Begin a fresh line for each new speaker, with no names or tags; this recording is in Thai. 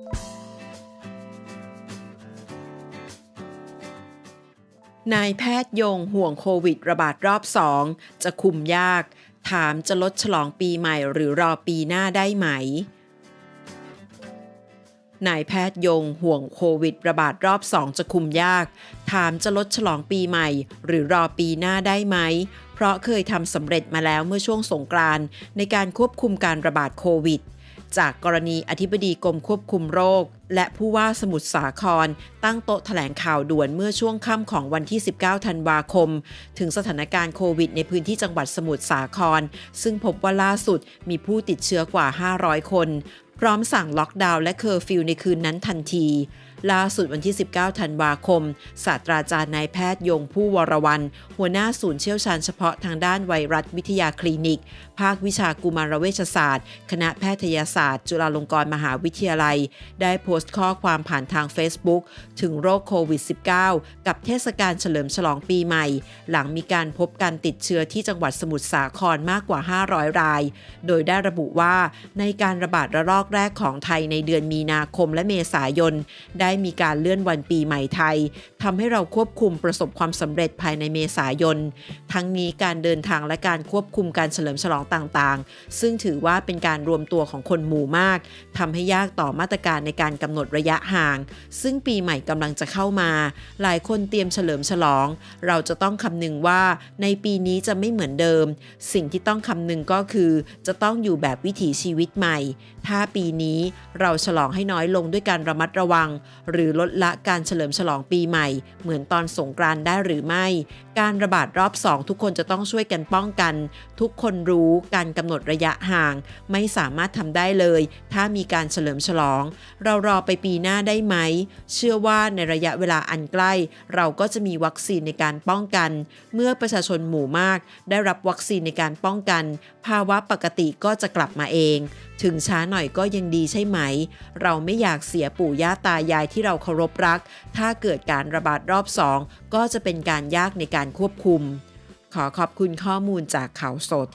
นายแพทย์ยงห่วงโควิดระบาดรอบสองจะคุมยาก ถามจะลดฉลองปีใหม่หรือรอปีหน้าได้ไหม นายแพทย์ยงห่วงโควิดระบาดรอบสองจะคุมยาก ถามจะลดฉลองปีใหม่ หรือรอปีหน้าได้ไหม เพราะเคยทำสำเร็จมาแล้วเมื่อช่วงสงกรานต์ในการควบคุมการระบาดโควิด จากกรณีอธิบดีกรมควบคุมโรค และผู้ว่าสมุทรสาคร ตั้งโต๊ะแถลงข่าวด่วนเมื่อช่วงค่ำของวันที่ 19 ธันวาคม ถึงสถานการณ์โควิดในพื้นที่จังหวัดสมุทรสาคร ซึ่งพบว่าล่าสุดมีผู้ติดเชื้อกว่า 500 คน พร้อมสั่งล็อกดาวน์และเคอร์ฟิวในคืนนั้นทันทีล่าสุดวันที่ 19 ธันวาคม ศาสตราจารย์นายแพทย์ยงผู้วรวัน หัวหน้าศูนย์เชี่ยวชาญเฉพาะทางด้านไวรัสวิทยาคลินิก ภาควิชากุมารเวชศาสตร์ คณะแพทยศาสตร์ จุฬาลงกรณ์มหาวิทยาลัย ได้โพสต์ข้อความผ่านทาง Facebook ถึงโรคโควิด -19 กับเทศกาลเฉลิมฉลองปีใหม่ หลังมีการพบการติดเชื้อที่จังหวัดสมุทรสาครมากกว่า 500 ราย โดยได้ระบุว่าในการระบาดระลอกแรกของไทยในเดือนมีนาคมและเมษายนได้ได้มีการเลื่อนวันปีใหม่ไทยทำให้เราควบคุมประสบความสำเร็จภายในเมษายน ทั้งนี้การเดินทางและการควบคุมการเฉลิมฉลองต่างๆ ซึ่งถือว่าเป็นการรวมตัวของคนหมู่มากทำให้ยากต่อมาตรการในการกำหนดระยะห่าง ซึ่งปีใหม่กำลังจะเข้ามา หลายคนเตรียมเฉลิมฉลอง เราจะต้องคำนึงว่าในปีนี้จะไม่เหมือนเดิม สิ่งที่ต้องคำนึงก็คือ จะต้องอยู่แบบวิถีชีวิตใหม่ ถ้าปีนี้เราฉลองให้น้อยลงด้วยการระมัดระวัง หรือลดละการเฉลิมฉลองปีใหม่ เหมือนตอนสงกรานต์ได้หรือไม่ การระบาดรอบสองทุกคนจะต้องช่วยกันป้องกัน ทุกคนรู้การกำหนดระยะห่าง ไม่สามารถทำได้เลย ถ้ามีการเฉลิมฉลอง เรารอไปปีหน้าได้ไหม เชื่อว่าในระยะเวลาอันใกล้ เราก็จะมีวัคซีนในการป้องกัน เมื่อประชาชนหมู่มาก ได้รับวัคซีนในการป้องกัน ภาวะปกติก็จะกลับมาเอง ถึงช้าหน่อยก็ยังดีใช่ไหม เราไม่อยากเสียปู่ย่าตายายที่เราเคารพรัก ถ้าเกิดการระบาดรอบสองก็จะเป็นการยากในการควบคุม ขอขอบคุณข้อมูลจากข่าวสด